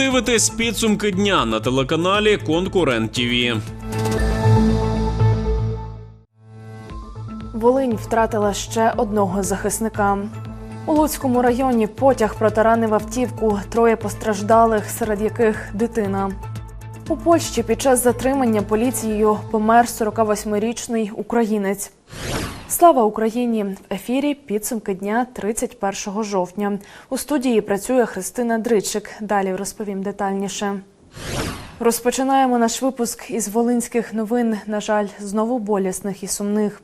дивитесь підсумки дня на телеканалі Конкурент ТІВІ. Волинь втратила ще одного захисника. У Луцькому районі потяг протаранив автівку, троє постраждалих, серед яких дитина. У Польщі під час затримання поліцією помер 48-річний українець. Слава Україні! В ефірі підсумки дня 31 жовтня. У студії працює Христина Дричик. Далі розповім детальніше. Розпочинаємо наш випуск із волинських новин. На жаль, знову болісних і сумних.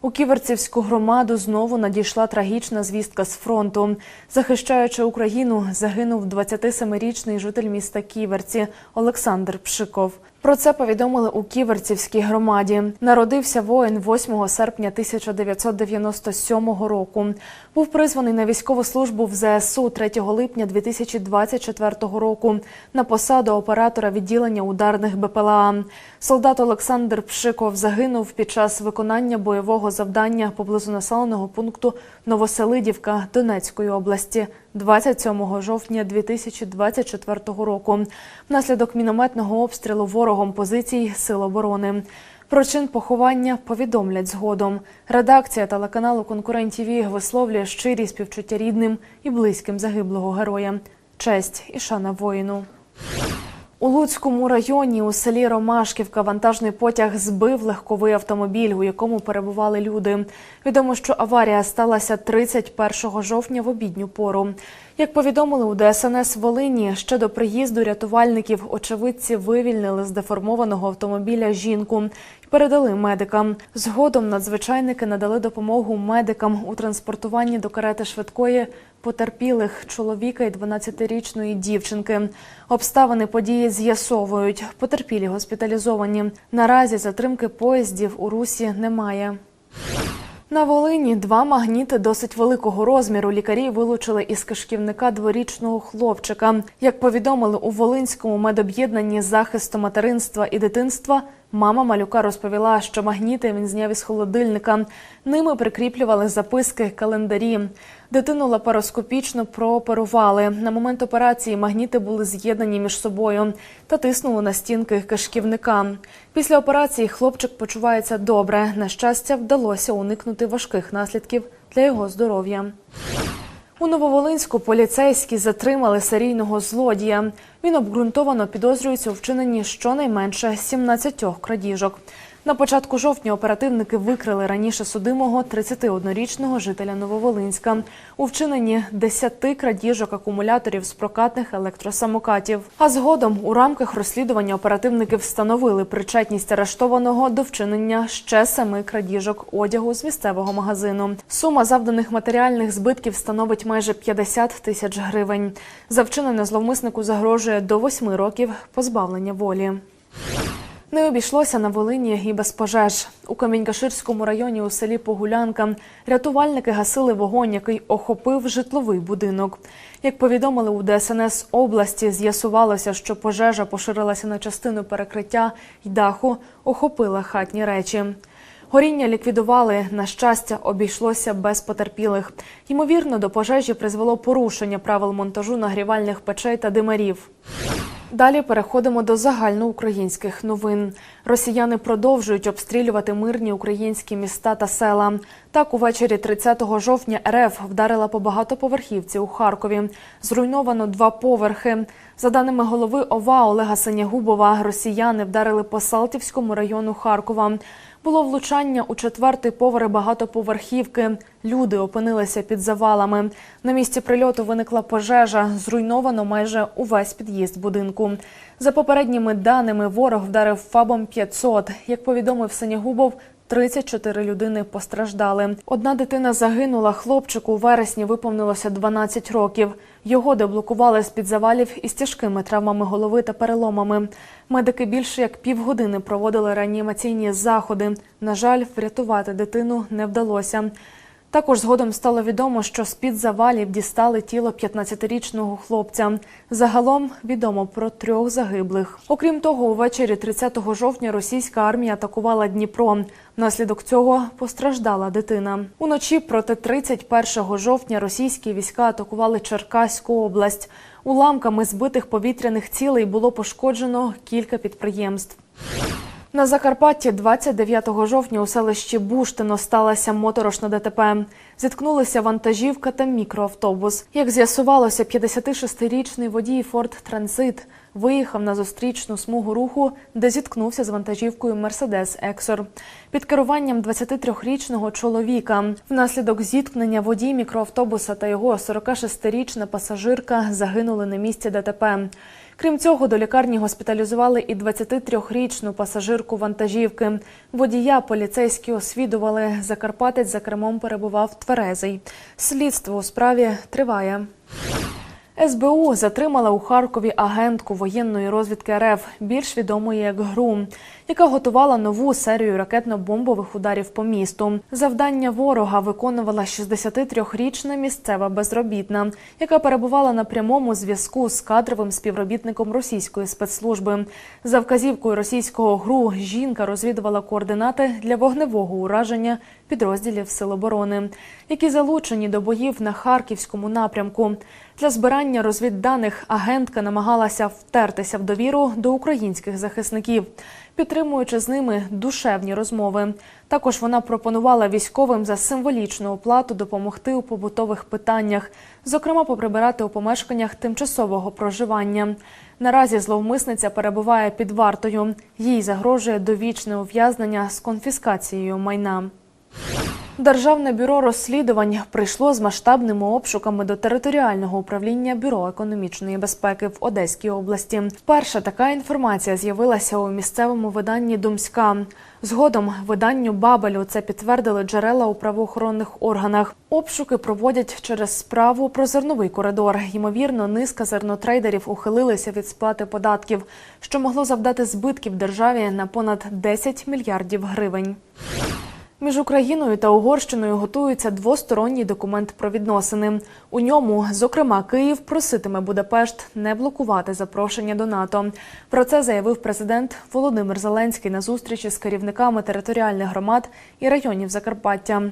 У Ківерцівську громаду знову надійшла трагічна звістка з фронту. Захищаючи Україну, загинув 27-річний житель міста Ківерці Олександр Пшиков. Про це повідомили у Ківерцівській громаді. Народився воїн 8 серпня 1997 року. Був призваний на військову службу в ЗСУ 3 липня 2024 року на посаду оператора відділення ударних БПЛА. Солдат Олександр Пшиков загинув під час виконання бойового завдання поблизу населеного пункту Новоселидівка Донецької області 27 жовтня 2024 року внаслідок мінометного обстрілу ворогом позицій Сил оборони. Про чин поховання повідомлять згодом. Редакція телеканалу Конкурент ТІВІ висловлює щирі співчуття рідним і близьким загиблого героя. Честь і шана воїну. У Луцькому районі у селі Ромашківка вантажний потяг збив легковий автомобіль, у якому перебували люди. Відомо, що аварія сталася 31 жовтня в обідню пору. Як повідомили у ДСНС Волині, ще до приїзду рятувальників очевидці вивільнили з деформованого автомобіля жінку передали медикам. Згодом надзвичайники надали допомогу медикам у транспортуванні до карети швидкої потерпілих чоловіка і 12-річної дівчинки. Обставини події з'ясовують. Потерпілі госпіталізовані. Наразі затримки поїздів у русі немає. На Волині два магніти досить великого розміру лікарі вилучили із кишківника дворічного хлопчика. Як повідомили у Волинському медоб'єднанні захисту материнства і дитинства, мама малюка розповіла, що магніти він зняв із холодильника. Ними прикріплювали записки, календарі. Дитину лапароскопічно прооперували. На момент операції магніти були з'єднані між собою та тиснули на стінки кишківника. Після операції хлопчик почувається добре. На щастя, вдалося уникнути важких наслідків для його здоров'я. У Нововолинську поліцейські затримали серійного злодія. Він обґрунтовано підозрюється у вчиненні щонайменше 17 крадіжок. На початку жовтня оперативники викрили раніше судимого 31-річного жителя Нововолинська у вчиненні 10 крадіжок акумуляторів з прокатних електросамокатів. А згодом у рамках розслідування оперативники встановили причетність арештованого до вчинення ще семи крадіжок одягу з місцевого магазину. Сума завданих матеріальних збитків становить майже 50 тисяч гривень. За вчинене зловмиснику загрожує до 8 років позбавлення волі. Не обійшлося на Волині і без пожеж. У Камінькаширському районі у селі Погулянка рятувальники гасили вогонь, який охопив житловий будинок. Як повідомили у ДСНС області, з'ясувалося, що пожежа поширилася на частину перекриття й даху, охопила хатні речі. Горіння ліквідували. На щастя, обійшлося без потерпілих. Ймовірно, до пожежі призвело порушення правил монтажу нагрівальних печей та димарів. Далі переходимо до загальноукраїнських новин. Росіяни продовжують обстрілювати мирні українські міста та села. Так, увечері 30 жовтня РФ вдарила по багатоповерхівці у Харкові. Зруйновано два поверхи. За даними голови ОВА Олега Синягубова, росіяни вдарили по Салтівському району Харкова. Було влучання у четвертий поверх багатоповерхівки. Люди опинилися під завалами. На місці прильоту виникла пожежа. Зруйновано майже увесь під'їзд будинку. За попередніми даними, ворог вдарив ФАБом 500. Як повідомив Синягубов, 34 людини постраждали. Одна дитина загинула. Хлопчику у вересні виповнилося 12 років. Його деблокували з під завалів із тяжкими травмами голови та переломами. Медики більше як півгодини проводили реанімаційні заходи. На жаль, врятувати дитину не вдалося. Також згодом стало відомо, що з-під завалів дістали тіло 15-річного хлопця. Загалом відомо про трьох загиблих. Окрім того, увечері 30 жовтня російська армія атакувала Дніпро. Внаслідок цього постраждала дитина. Уночі проти 31 жовтня російські війська атакували Черкаську область. Уламками збитих повітряних цілей було пошкоджено кілька підприємств. На Закарпатті 29 жовтня у селищі Буштино сталася моторошна ДТП. Зіткнулися вантажівка та мікроавтобус. Як з'ясувалося, 56-річний водій Форд Транзит виїхав на зустрічну смугу руху, де зіткнувся з вантажівкою Мерседес Ексор під керуванням 23-річного чоловіка. Внаслідок зіткнення водій мікроавтобуса та його 46-річна пасажирка загинули на місці ДТП. Крім цього, до лікарні госпіталізували і 23-річну пасажирку вантажівки. Водія поліцейські освідували. Закарпатець за кермом перебував тверезий. Слідство у справі триває. СБУ затримала у Харкові агентку воєнної розвідки РФ, більш відомої як ГРУ, яка готувала нову серію ракетно-бомбових ударів по місту. Завдання ворога виконувала 63-річна місцева безробітна, яка перебувала на прямому зв'язку з кадровим співробітником російської спецслужби. За вказівкою російського ГРУ жінка розвідувала координати для вогневого ураження підрозділів Сил оборони, які залучені до боїв на харківському напрямку. Для збирання розвідданих агентка намагалася втертися в довіру до українських захисників, підтримуючи з ними душевні розмови. Також вона пропонувала військовим за символічну оплату допомогти у побутових питаннях, зокрема поприбирати у помешканнях тимчасового проживання. Наразі зловмисниця перебуває під вартою. Їй загрожує довічне ув'язнення з конфіскацією майна. Державне бюро розслідувань прийшло з масштабними обшуками до територіального управління бюро економічної безпеки в Одеській області. Вперше така інформація з'явилася у місцевому виданні Думська. Згодом виданню Бабелю це підтвердили джерела у правоохоронних органах. Обшуки проводять через справу про зерновий коридор. Ймовірно, низка зернотрейдерів ухилилися від сплати податків, що могло завдати збитків державі на понад 10 мільярдів гривень. Між Україною та Угорщиною готується двосторонній документ про відносини. У ньому, зокрема, Київ проситиме Будапешт не блокувати запрошення до НАТО. Про це заявив президент Володимир Зеленський на зустрічі з керівниками територіальних громад і районів Закарпаття.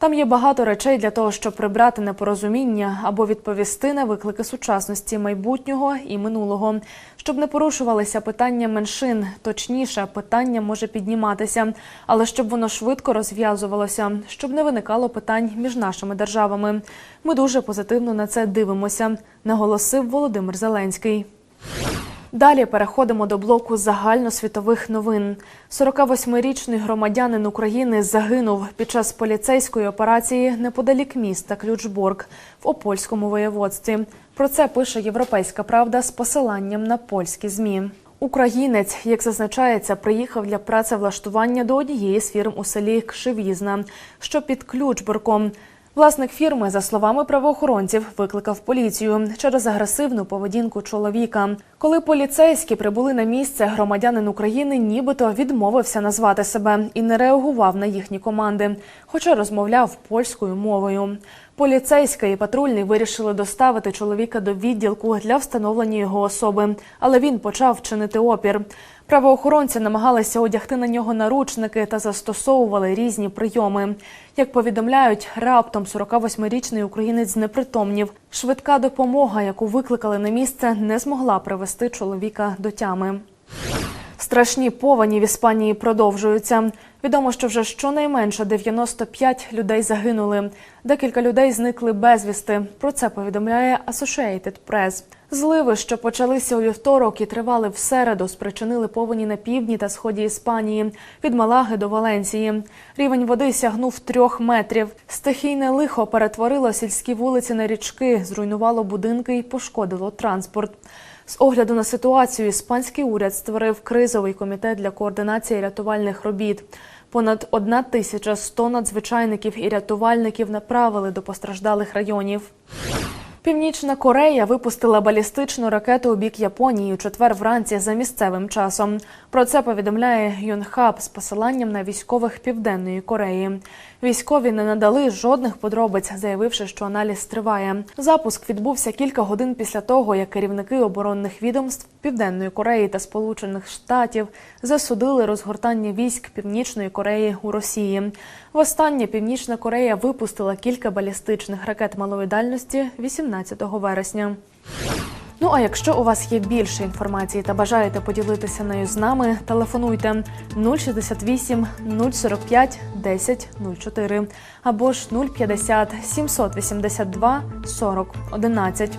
Там є багато речей для того, щоб прибрати непорозуміння або відповісти на виклики сучасності майбутнього і минулого, щоб не порушувалися питання меншин. Точніше, питання може підніматися, але щоб воно швидко розв'язувалося, щоб не виникало питань між нашими державами. Ми дуже позитивно на це дивимося, наголосив Володимир Зеленський. Далі переходимо до блоку загальносвітових новин. 48-річний громадянин України загинув під час поліцейської операції неподалік міста Ключборг в Опольському воєводстві. Про це пише Європейська Правда з посиланням на польські змі. Українець, як зазначається, приїхав для працевлаштування до однієї з фірм у селі Кшивізна, що під Ключбурком. Власник фірми, за словами правоохоронців, викликав поліцію через агресивну поведінку чоловіка. Коли поліцейські прибули на місце, громадянин України нібито відмовився назвати себе і не реагував на їхні команди, хоча розмовляв польською мовою. Поліцейська і патрульний вирішили доставити чоловіка до відділку для встановлення його особи, але він почав чинити опір. Правоохоронці намагалися одягти на нього наручники та застосовували різні прийоми. Як повідомляють, раптом 48-річний українець знепритомнів. Швидка допомога, яку викликали на місце, не змогла привести чоловіка до тями. Страшні повені в Іспанії продовжуються. Відомо, що вже щонайменше 95 людей загинули. Декілька людей зникли безвісти. Про це повідомляє Associated Press. Зливи, що почалися у вівторок і тривали в середу, спричинили повені на півдні та сході Іспанії від Малаги до Валенції. Рівень води сягнув трьох метрів. Стихійне лихо перетворило сільські вулиці на річки, зруйнувало будинки і пошкодило транспорт. З огляду на ситуацію, іспанський уряд створив кризовий комітет для координації рятувальних робіт. Понад 1100 надзвичайників і рятувальників направили до постраждалих районів. Північна Корея випустила балістичну ракету у бік Японії у четвер вранці за місцевим часом. Про це повідомляє Юнхаб з посиланням на військових Південної Кореї. Військові не надали жодних подробиць, заявивши, що аналіз триває. Запуск відбувся кілька годин після того, як керівники оборонних відомств Південної Кореї та Сполучених Штатів засудили розгортання військ Північної Кореї у Росії. Востаннє Північна Корея випустила кілька балістичних ракет малої дальності 18 вересня. Ну а якщо у вас є більше інформації та бажаєте поділитися нею з нами, телефонуйте 068 045 10 04 або ж 050 782 40 11.